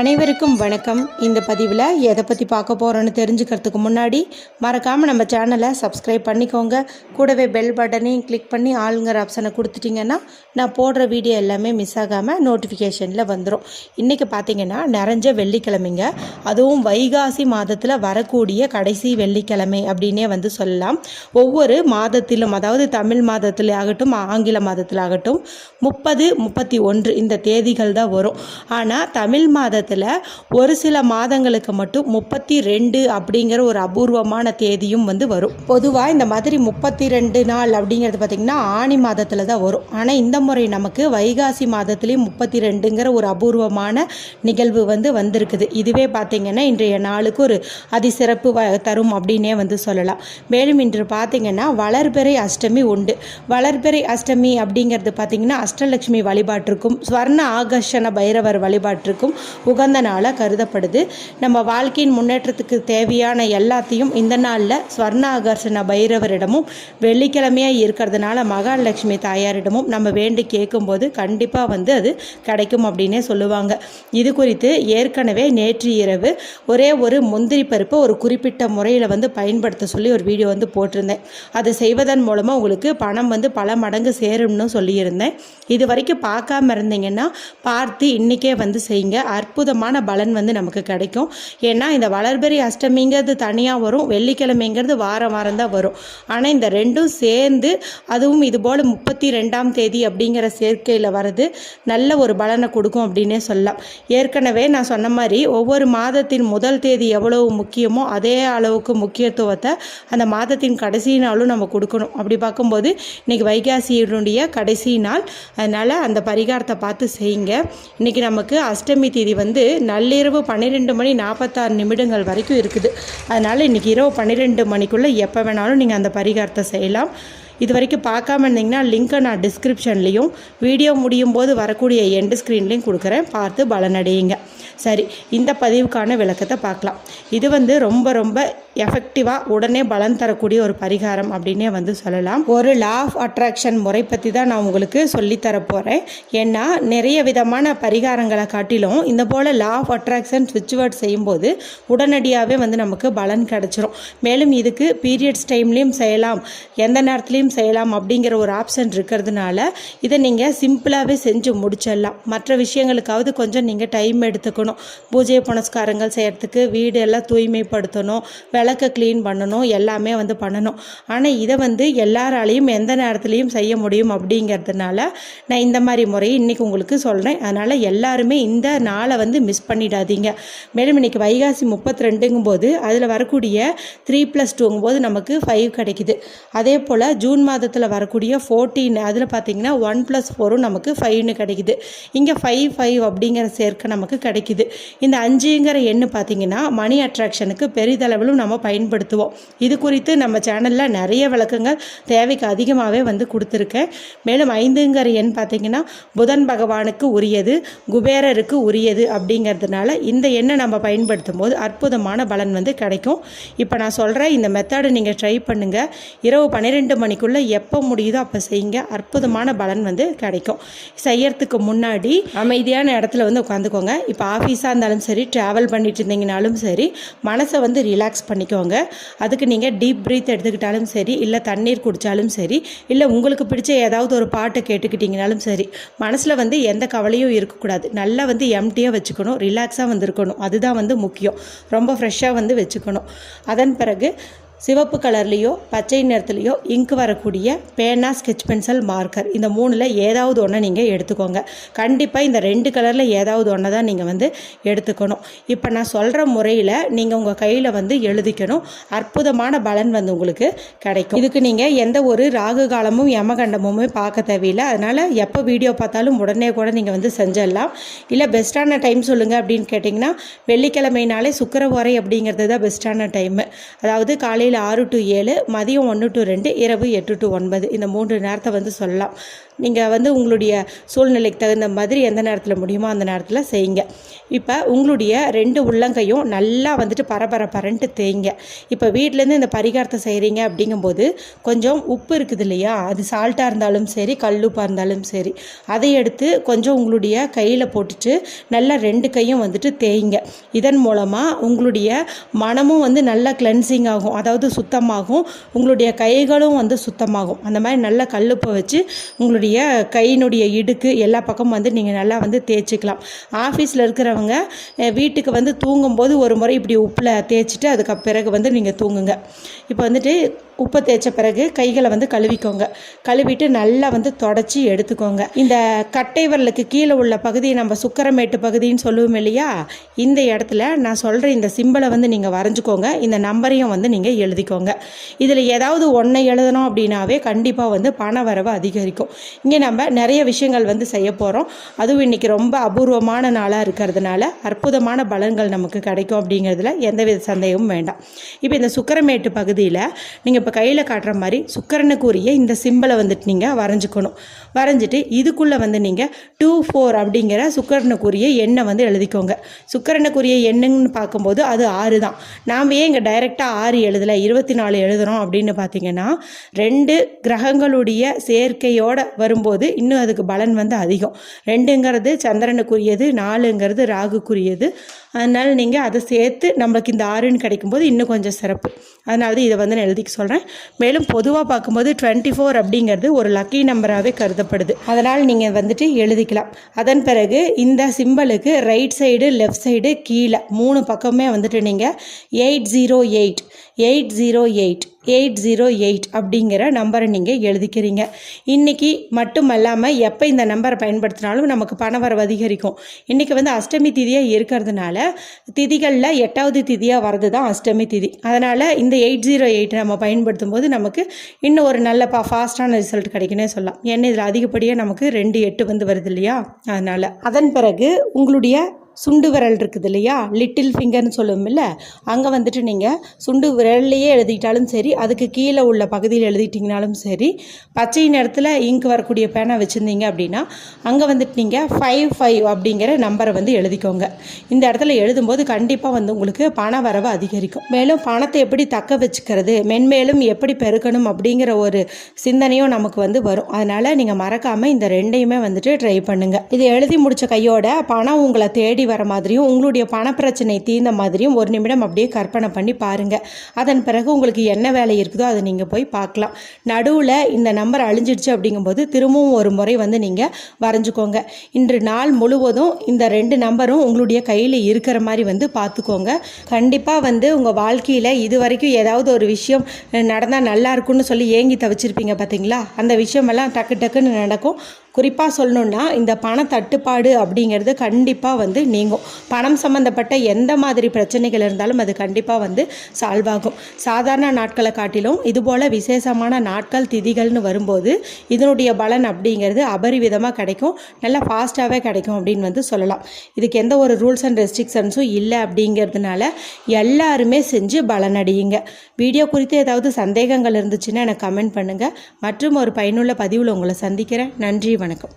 அனைவருக்கும் வணக்கம். இந்த பதிவில் எதை பற்றி பார்க்க போகிறோன்னு தெரிஞ்சுக்கிறதுக்கு முன்னாடி மறக்காமல் நம்ம சேனலை சப்ஸ்கிரைப் பண்ணிக்கோங்க. கூடவே பெல் பட்டனையும் கிளிக் பண்ணி ஆளுங்கிற ஆப்ஷனை கொடுத்துட்டிங்கன்னா நான் போடுற வீடியோ எல்லாமே மிஸ் ஆகாமல் நோட்டிஃபிகேஷனில் வந்துடும் இன்றைக்கி பார்த்தீங்கன்னா நிறைஞ்ச வெள்ளிக்கிழமைங்க. அதுவும் வைகாசி மாதத்தில் வரக்கூடிய கடைசி வெள்ளிக்கிழமை அப்படின்னே வந்து சொல்லலாம். ஒவ்வொரு மாதத்திலும் அதாவது தமிழ் மாதத்தில் ஆகட்டும் ஆங்கில மாதத்தில் ஆகட்டும் முப்பது முப்பத்தி ஒன்று இந்த தேதிகள் தான் வரும். ஆனால் தமிழ் மாதத்தில் ஒரு சில மாதங்களுக்கு மட்டும் முப்பத்தி ரெண்டு அப்படிங்கிற ஒரு அபூர்வமான தேதியும் வந்து வரும். பொதுவாக இந்த மாதிரி முப்பத்தி ரெண்டு நாள் அப்படிங்கிறது பார்த்திங்கன்னா ஆணி மாதத்தில் தான் வரும். ஆனால் இந்த முறை நமக்கு வைகாசி மாதத்துலேயும் முப்பத்தி ரெண்டுங்கிற ஒரு அபூர்வமான நிகழ்வு வந்து வந்திருக்குது. இதுவே பார்த்திங்கன்னா இன்றைய நாளுக்கு ஒரு அதிசிறப்பு தரும் அப்படின்னே வந்து சொல்லலாம். மேலும் இன்று பார்த்திங்கன்னா வளர்பிறை அஷ்டமி உண்டு. வளர்பிறை அஷ்டமி அப்படிங்கிறது பார்த்திங்கன்னா அஷ்டலட்சுமி வழிபாட்டிற்கும் ஸ்வர்ண ஆகர்ஷண பைரவர் வழிபாட்டிற்கும் உகந்த நாளாக கருதப்படுது. நம்ம வாழ்க்கையின் முன்னேற்றத்துக்கு தேவையான எல்லாத்தையும் இந்த நாளில் ஸ்வர்ண ஆகர்ஷண பைரவரிடமும் வெள்ளிக்கிழமையாக இருக்கிறதுனால மகாலட்சுமி தாயாரிடமும் நம்ம வேண்டி கேட்கும்போது கண்டிப்பாக வந்து அது கிடைக்கும் அப்படின்னே சொல்லுவாங்க. இது குறித்து ஏற்கனவே நேற்று இரவு ஒரே ஒரு முந்திரி பருப்பை ஒரு குறிப்பிட்ட முறையில் வந்து பயன்படுத்த சொல்லி ஒரு வீடியோ வந்து போட்டிருந்தேன். அது செய்வதன் மூலமாக உங்களுக்கு பணம் வந்து பல மடங்கு சேரும்னு சொல்லியிருந்தேன். இது வரைக்கும் பார்க்காம இருந்தீங்கன்னா பார்த்து இன்றைக்கே வந்து செய்யுங்க. அற்புதமான பலன் வந்து நமக்கு கிடைக்கும். ஏன்னா இந்த வளர்பெரி அஷ்டமிங்கிறது தனியாக வரும் வெள்ளிக்கிழமைங்கிறது வாரம் வாரம் தான் வரும். ஆனால் இந்த ரெண்டும் சேர்ந்து அதுவும் இது போல் முப்பத்தி ரெண்டாம் தேதி அப்படிங்கிற சேர்க்கையில் வர்றது நல்ல ஒரு பலனை கொடுக்கும் அப்படின்னே சொல்லலாம். ஏற்கனவே நான் சொன்ன மாதிரி ஒவ்வொரு மாதத்தின் முதல் தேதி எவ்வளவு முக்கியமோ அதே அளவுக்கு முக்கியத்துவத்தை அந்த மாதத்தின் கடைசி நாளும் நம்ம கொடுக்கணும். அப்படி பார்க்கும்போது இன்றைக்கி வைகாசியினுடைய கடைசி நாள். அதனால் அந்த பரிகாரத்தை பார்த்து செய்யுங்க. இன்றைக்கி நமக்கு அஷ்டமி தேதி வந்து நள்ளிரவு பன்னிரெண்டு மணி நாற்பத்தாறு நிமிடங்கள் வரைக்கும் இருக்குது. அதனால் இன்றைக்கி இரவு பன்னிரெண்டு மணிக்குள்ளே எப்போ வேணாலும் நீங்கள் அந்த பரிகாரத்தை செய்யலாம். இது வரைக்கும் பார்க்காம இருந்தீங்கன்னா லிங்க்கை நான் டிஸ்கிரிப்ஷன்லேயும் வீடியோ முடியும் போது வரக்கூடிய எண்டு ஸ்க்ரீன்லேயும் கொடுக்குறேன். பார்த்து பலனடையுங்க. சரி இந்த பதிவுக்கான விளக்கத்தை பார்க்கலாம். இது வந்து ரொம்ப ரொம்ப எஃபெக்டிவாக உடனே பலன் தரக்கூடிய ஒரு பரிகாரம் அப்படின்னே வந்து சொல்லலாம். ஒரு லா ஆஃப் அட்ராக்ஷன் முறை பற்றி தான் நான் உங்களுக்கு சொல்லித்தர போகிறேன் ஏன்னா நிறைய விதமான பரிகாரங்களை காட்டிலும் இந்த போல் லா ஆஃப் அட்ராக்ஷன் சுவிட்ச் வேர்ட் செய்யும்போது உடனடியாகவே வந்து நமக்கு பலன் கிடச்சிரும். மேலும் இதுக்கு பீரியட்ஸ் டைம்லேயும் செய்யலாம் எந்த நேரத்துலையும் செய்யலாம் அப்படிங்கிற ஒரு ஆப்ஷன் இருக்கிறதுனால இதை நீங்கள் சிம்பிளாகவே செஞ்சு முடிச்சிடலாம். மற்ற விஷயங்களுக்காவது கொஞ்சம் நீங்கள் டைம் எடுத்துக்கணும். பூஜை புனஸ்காரங்கள் செய்கிறதுக்கு வீடு எல்லாம் தூய்மைப்படுத்தணும். விளக்க க்ளீன் பண்ணணும் எல்லாமே வந்து பண்ணணும். ஆனால் இதை வந்து எல்லாராலையும் எந்த நேரத்துலையும் செய்ய முடியும் அப்படிங்கிறதுனால நான் இந்த மாதிரி முறையை இன்றைக்கி உங்களுக்கு சொல்கிறேன் அதனால் எல்லாருமே இந்த நாளை வந்து மிஸ் பண்ணிடாதீங்க. மேலும் இன்றைக்கி வைகாசி முப்பத்தி ரெண்டுங்கும் போது அதில் வரக்கூடிய த்ரீ ப்ளஸ் டூங்கும் போது நமக்கு ஃபைவ் கிடைக்குது. அதே போல் ஜூன் மாதத்தில் வரக்கூடிய ஃபோர்டீன் அதில் பார்த்தீங்கன்னா ஒன் ப்ளஸ் ஃபோரும் நமக்கு ஃபைவ்னு கிடைக்குது. இங்கே ஃபைவ் ஃபைவ் அப்படிங்கிற சேர்க்கை நமக்கு கிடைக்குது. இந்த அஞ்சுங்கிற எண்ணு பார்த்தீங்கன்னா மணி அட்ராக்ஷனுக்கு பெரிதளவிலும் நம்ம பயன்படுத்துவோம். இது குறித்து நம்ம சேனலில் நிறைய விளக்கங்கள் தேவைக்கு அதிகமாகவே வந்து கொடுத்துருக்கேன். மேலும் ஐந்துங்கிற எண் பார்த்தீங்கன்னா புதன் பகவானுக்கு உரியது குபேரருக்கு உரியது அப்படிங்கிறதுனால இந்த எண்ணை நம்ம பயன்படுத்தும் போது அற்புதமான பலன் வந்து கிடைக்கும். இப்போ நான் சொல்கிறேன் இந்த மெத்தடை நீங்கள் ட்ரை பண்ணுங்கள் இரவு பன்னிரெண்டு மணிக்குள்ளே எப்போ முடியுதோ அப்போ செய்யுங்க. அற்புதமான பலன் வந்து கிடைக்கும். செய்யறதுக்கு முன்னாடி அமைதியான இடத்துல வந்து உட்காந்துக்கோங்க. இப்போ ஆஃபீஸாக இருந்தாலும் சரி ட்ராவல் பண்ணிட்டு இருந்தீங்கனாலும் சரி மனசை வந்து ரிலாக்ஸ் பண்ணி பண்ணிக்கோங்க. அதுக்கு நீங்கள் டீப் ப்ரீத் எடுத்துக்கிட்டாலும் சரி இல்லை தண்ணீர் குடித்தாலும் சரி இல்லை உங்களுக்கு பிடிச்ச ஏதாவது ஒரு பாட்டை கேட்டுக்கிட்டிங்கனாலும் சரி மனசில் வந்து எந்த கவலையும் இருக்கக்கூடாது. நல்லா வந்து எம்டியாக வச்சுக்கணும் ரிலாக்ஸாக வந்து இருக்கணும் அதுதான் வந்து முக்கியம். ரொம்ப ஃப்ரெஷ்ஷாக வந்து வச்சுக்கணும். அதன் பிறகு சிவப்பு கலர்லேயோ பச்சை நிறத்துலேயோ இங்க் வரக்கூடிய பேனா ஸ்கெச் பென்சில் மார்க்கர் இந்த மூணில் ஏதாவது ஒன்று நீங்கள் எடுத்துக்கோங்க. கண்டிப்பாக இந்த ரெண்டு கலரில் ஏதாவது ஒன்று தான் நீங்கள் வந்து எடுத்துக்கணும். இப்போ நான் சொல்கிற முறையில் நீங்கள் உங்கள் கையில் வந்து எழுதிக்கணும். அற்புதமான பலன் வந்து உங்களுக்கு கிடைக்கும். இதுக்கு நீங்கள் எந்த ஒரு ராகு காலமும் யமகண்டமுமே பார்க்க தேவையில்லை. அதனால் எப்போ வீடியோ பார்த்தாலும் உடனே கூட நீங்கள் வந்து செஞ்சிடலாம். இல்லை பெஸ்ட்டான டைம் சொல்லுங்கள் அப்படின்னு கேட்டிங்கன்னா வெள்ளிக்கிழமைனாலே சுக்கரவாரை அப்படிங்கிறது தான் பெஸ்ட்டான டைமு அதாவது காலையில் ஆறு டு ஏழு மதியம் ஒன்று டு ரெண்டு இரவு எட்டு டு ஒன்பது. இந்த மூன்று நேரத்தை வந்து சொல்லலாம். நீங்கள் வந்து உங்களுடைய சூழ்நிலைக்கு தகுந்த மாதிரி எந்த நேரத்தில் முடியுமோ அந்த நேரத்தில் செய்யுங்க. இப்போ உங்களுடைய ரெண்டு உள்ளங்கையும் நல்லா வந்துட்டு பரபர பரன்ட்டு தேய்ங்க. இப்போ வீட்டிலேருந்து இந்த பரிகாரத்தை செய்கிறீங்க அப்படிங்கும்போது கொஞ்சம் உப்பு இருக்குது இல்லையா? அது சால்ட்டாக இருந்தாலும் சரி கல்லுப்பாக இருந்தாலும் சரி அதை எடுத்து கொஞ்சம் உங்களுடைய கையில் போட்டுட்டு நல்லா ரெண்டு கையும் வந்துட்டு தேய்ங்க. இதன் மூலமாக உங்களுடைய மனமும் வந்து நல்லா கிளென்சிங் ஆகும். அதாவது சுத்தமாகும். உங்களுடைய கைகளும் வந்து சுத்தமாகும். அந்த மாதிரி நல்லா கல்லுப்பை வச்சு உங்களுடைய கையினுடைய இடுக்கு எல்லா பக்கமும் வந்து நீங்கள் நல்லா வந்து தேய்ச்சிக்கலாம். ஆஃபீஸில் இருக்கிறவங்க வீட்டுக்கு வந்து தூங்கும்போது ஒரு முறை இப்படி உப்பில் தேய்ச்சிட்டு அதுக்கு பிறகு வந்து நீங்கள் தூங்குங்க. இப்போ வந்துட்டு உப்பை தேய்ச்ச பிறகு கைகளை வந்து கழுவிக்கோங்க. கழுவிட்டு நல்லா வந்து தொடச்சி எடுத்துக்கோங்க. இந்த கட்டை விரலுக்கு கீழே உள்ள பகுதியை நம்ம சுக்கரமேட்டு பகுதின்னு சொல்லுவோம் இல்லையா? இந்த இடத்துல நான் சொல்கிற இந்த சிம்பிளை வந்து நீங்கள் வரைஞ்சிக்கோங்க. இந்த நம்பரையும் வந்து நீங்கள் எழுதிக்கோங்க. இதில் ஏதாவது ஒன்றை எழுதணும் அப்படின்னாவே கண்டிப்பாக வந்து பண வரவு அதிகரிக்கும். இங்கே நம்ம நிறைய விஷயங்கள் வந்து செய்ய போகிறோம் அதுவும் இன்றைக்கி ரொம்ப அபூர்வமான நாளாக இருக்கிறதுனால அற்புதமான பலன்கள் நமக்கு கிடைக்கும் அப்படிங்கிறதுல எந்தவித சந்தேகமும் வேண்டாம். இப்போ இந்த சுக்கரமேட்டு பகுதியில் நீங்கள் இப்போ கையில் காட்டுற மாதிரி சுக்கரனுக்குரிய இந்த சிம்பிளை வந்துட்டு நீங்கள் வரைஞ்சிக்கணும். வரைஞ்சிட்டு இதுக்குள்ளே வந்து நீங்கள் டூ ஃபோர் அப்படிங்கிற சுக்கரனுக்குரிய எண்ணை வந்து எழுதிக்கோங்க. சுக்கரனுக்குரிய எண்ணுன்னு பார்க்கும்போது அது ஆறு தான். நாம் ஏன் இங்கே டைரெக்டாக ஆறு எழுதலை இருபத்தி நாலு எழுதுகிறோம் அப்படின்னு பார்த்தீங்கன்னா ரெண்டு கிரகங்களுடைய சேர்க்கையோடு வரும்போது இன்னும் அதுக்கு பலன் வந்து அதிகம். ரெண்டுங்கிறது சந்திரனுக்குரியது நாலுங்கிறது ராகுக்குரியது. அதனால் நீங்கள் அதை சேர்த்து நம்மளுக்கு இந்த ஆறுன்னு கிடைக்கும்போது இன்னும் கொஞ்சம் சிறப்பு. அதனால தான் இதை வந்து நான் எழுதிக்க சொல்கிறேன் மேலும் பொதுவாக பார்க்கும்போது டுவெண்ட்டி ஃபோர் அப்படிங்கிறது ஒரு லக்கி நம்பராகவே கருதப்படுது. அதனால் நீங்கள் வந்துட்டு எழுதிக்கலாம். அதன் பிறகு இந்த சிம்பலுக்கு ரைட் சைடு லெஃப்ட் சைடு கீழே மூணு பக்கமே வந்துட்டு நீங்கள் eight zero eight eight zero eight eight zero eight அப்படிங்கிற நம்பரை நீங்கள் எழுதிக்கிறீங்க. இன்றைக்கி மட்டும் இல்லாமல் எப்போ இந்த நம்பரை பயன்படுத்தினாலும் நமக்கு பணவரவு அதிகரிக்கும். இன்றைக்கி வந்து அஷ்டமி திதியாக இருக்கிறதுனால திதிகளில் எட்டாவது திதியாக வர்றது தான் அஷ்டமி திதி. அதனால் இந்த எயிட் ஜீரோ எயிட் நம்ம பயன்படுத்தும் போது நமக்கு இன்னும் ஒரு நல்ல பா ஃபாஸ்ட்டான ரிசல்ட் கிடைக்குன்னே சொல்லலாம். ஏன்னா இதில் அதிகப்படியாக நமக்கு ரெண்டு எட்டு வந்து வருது இல்லையா? அதனால். அதன் பிறகு உங்களுடைய சுண்டு விரல் இருக்குது இல்லையா? லிட்டில் ஃபிங்கர்னு சொல்லுவோம்ல அங்கே வந்துட்டு நீங்கள் சுண்டு விரல்லையே எழுதிட்டாலும் சரி அதுக்கு கீழே உள்ள பகுதியில் எழுதிட்டிங்கனாலும் சரி பச்சை நேரத்தில் இங்க் வரக்கூடிய பேனை வச்சுருந்தீங்க அப்படின்னா அங்கே வந்துட்டு நீங்கள் ஃபைவ் ஃபைவ் அப்படிங்கிற நம்பரை வந்து எழுதிக்கோங்க. இந்த இடத்துல எழுதும்போது கண்டிப்பாக வந்து உங்களுக்கு பண வரவு அதிகரிக்கும். மேலும் பணத்தை எப்படி தக்க வச்சுக்கிறது மென்மேலும் எப்படி பெருக்கணும் அப்படிங்கிற ஒரு சிந்தனையும் நமக்கு வந்து வரும். அதனால் நீங்கள் மறக்காமல் இந்த ரெண்டையுமே வந்துட்டு ட்ரை பண்ணுங்கள் இது எழுதி முடித்த கையோட பணம் உங்களை தேடி வர மாதிரியும் உங்களுடைய பணப்பிரச்சனை தீர்ந்த மாதிரியும் ஒரு நிமிடம் அப்படியே கற்பனை பண்ணி பாருங்கள் அதன் பிறகு உங்களுக்கு என்ன வேலை இருக்குதோ அதை நீங்கள் போய் பார்க்கலாம். நடுவில் இந்த நம்பர் அழிஞ்சிடுச்சு அப்படிங்கும்போது திரும்பவும் ஒரு முறை வந்து நீங்கள் வரைஞ்சிக்கோங்க. இன்று நாள் முழுவதும் இந்த ரெண்டு நம்பரும் உங்களுடைய கையில் இருக்கிற மாதிரி வந்து பார்த்துக்கோங்க. கண்டிப்பாக வந்து உங்கள் வாழ்க்கையில் இது வரைக்கும் ஏதாவது ஒரு விஷயம் நடந்தால் நல்லா இருக்கும்னு சொல்லி ஏங்கி தவிச்சிருப்பீங்க பார்த்தீங்களா அந்த விஷயமெல்லாம் டக்கு டக்குன்னு நடக்கும். குறிப்பாக சொல்லணுன்னா இந்த பண தட்டுப்பாடு அப்படிங்கிறது கண்டிப்பாக வந்து நீங்கும். பணம் சம்மந்தப்பட்ட எந்த மாதிரி பிரச்சனைகள் இருந்தாலும் அது கண்டிப்பாக வந்து சால்வ் ஆகும். சாதாரண நாட்களை காட்டிலும் இதுபோல் விசேஷமான நாட்கள் திதிகள்னு வரும்போது இதனுடைய பலன் அப்படிங்கிறது அபரிவிதமாக கிடைக்கும். நல்லா ஃபாஸ்ட்டாகவே கிடைக்கும் அப்படின்னு வந்து சொல்லலாம். இதுக்கு எந்த ஒரு ரூல்ஸ் அண்ட் ரெஸ்ட்ரிக்ஷன்ஸும் இல்லை அப்படிங்கிறதுனால எல்லாருமே செஞ்சு பலனடையுங்க. வீடியோ குறித்து ஏதாவது சந்தேகங்கள் இருந்துச்சுன்னா எனக்கு கமெண்ட் பண்ணுங்கள் மற்றும் ஒரு பயனுள்ள பதிவில் உங்களை சந்திக்கிறேன். நன்றி வணக்கம்.